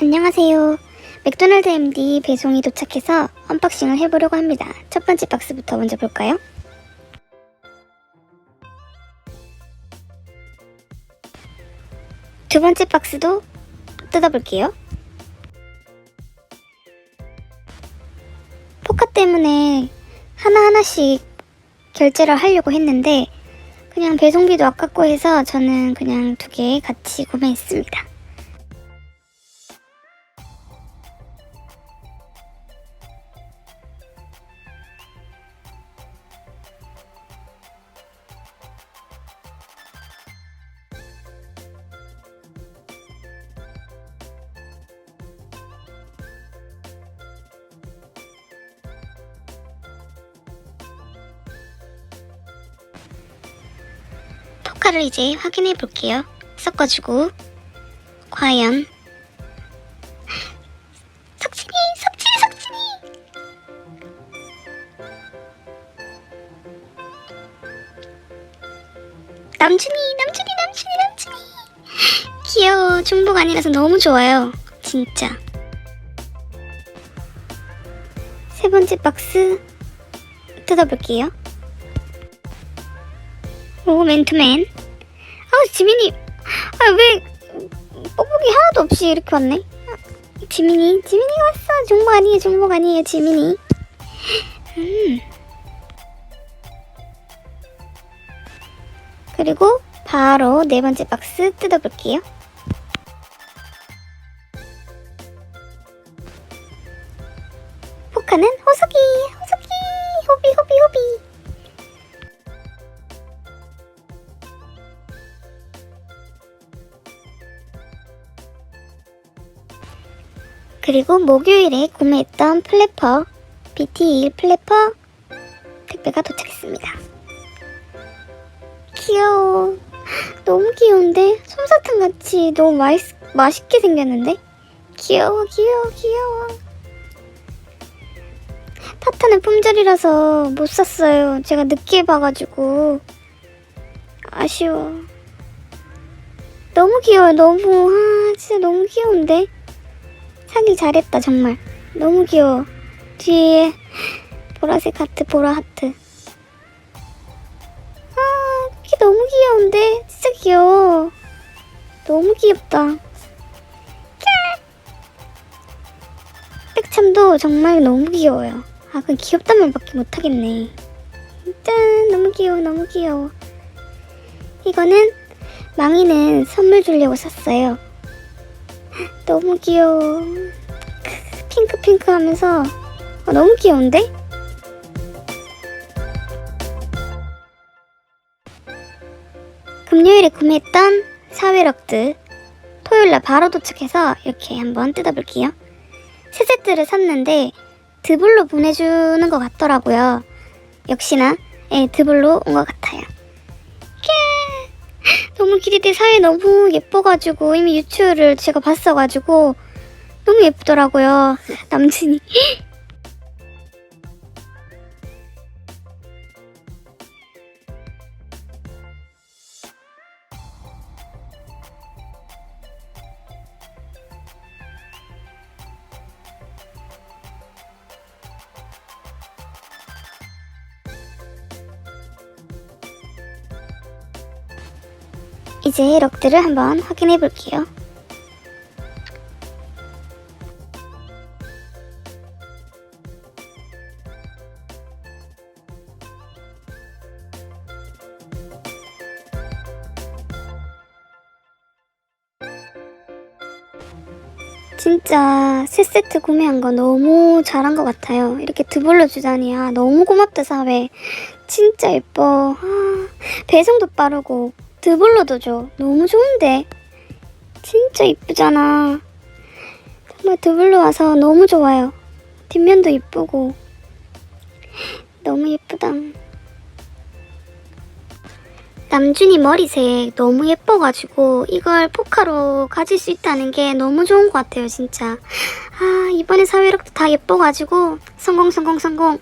안녕하세요. 맥도날드 MD 배송이 도착해서 언박싱을 해보려고 합니다. 첫 번째 박스부터 먼저 볼까요? 두 번째 박스도 뜯어볼게요. 포카 때문에 하나하나씩 결제를 하려고 했는데 그냥 배송비도 아깝고 해서 저는 그냥 두 개 같이 구매했습니다. 포카를 이제 확인해 볼게요. 섞어주고. 과연. 석진이 석진이 석진이! 남준이 남준이 남준이 남준이! 귀여워. 중복 아니라서 너무 좋아요. 진짜. 세 번째 박스 뜯어볼게요 오 맨투맨? 아 지민이. 아왜 뽀복이 하나도 없이 이렇게 왔네? 아, 지민이 지민이 왔어. 중복 아니에요 중복 아니에요 지민이. 음. 그리고 바로 네 번째 박스 뜯어볼게요. 포카는 호석이 호석이. 호비 호비 호비 그리고 목요일에 구매했던 플래퍼 BT1 플래퍼 택배가 도착했습니다. 귀여워. 너무 귀여운데? 솜사탕 같이 너무 맛있, 맛있게 생겼는데? 귀여워, 귀여워, 귀여워. 파타는 품절이라서 못 샀어요. 제가 늦게 봐가지고. 아쉬워. 너무 귀여워, 너무. 아, 진짜 너무 귀여운데? 사길 잘했다 정말. 너무 귀여워. 뒤에 보라색 하트 보라 하트. 아 이게 너무 귀여운데? 진짜 귀여워. 너무 귀엽다. 캬. 백참도 정말 너무 귀여워요. 아 그건 귀엽단 말밖에 못하겠네. 짠! 너무 귀여워 너무 귀여워. 이거는 망이는 선물 주려고 샀어요 너무 귀여워. 핑크핑크 하면서 아, 너무 귀여운데? 금요일에 구매했던 사회럭드 토요일날 바로 도착해서 이렇게 한번 뜯어볼게요. 세 세트를 샀는데 드블로 보내주는 것 같더라고요. 역시나 예, 드블로 온 것 같아요. 캬, 너무 기대돼 사회 너무 예뻐가지고 이미 유튜브를 제가 봤어가지고 너무 예쁘더라고요. 남친이. 이제 럭들을 한번 확인해 볼게요. 진짜 세 세트 구매한 거 너무 잘한 것 같아요. 이렇게 드블로 주다니 아 너무 고맙다 사회. 진짜 예뻐. 아, 배송도 빠르고 드블로도 줘. 너무 좋은데. 진짜 이쁘잖아. 정말 드블로 와서 너무 좋아요. 뒷면도 이쁘고. 너무 예쁘다. 남준이 머리색 너무 예뻐가지고 이걸 포카로 가질 수 있다는 게 너무 좋은 것 같아요, 진짜. 아, 이번에 사회력도 다 예뻐가지고 성공, 성공, 성공.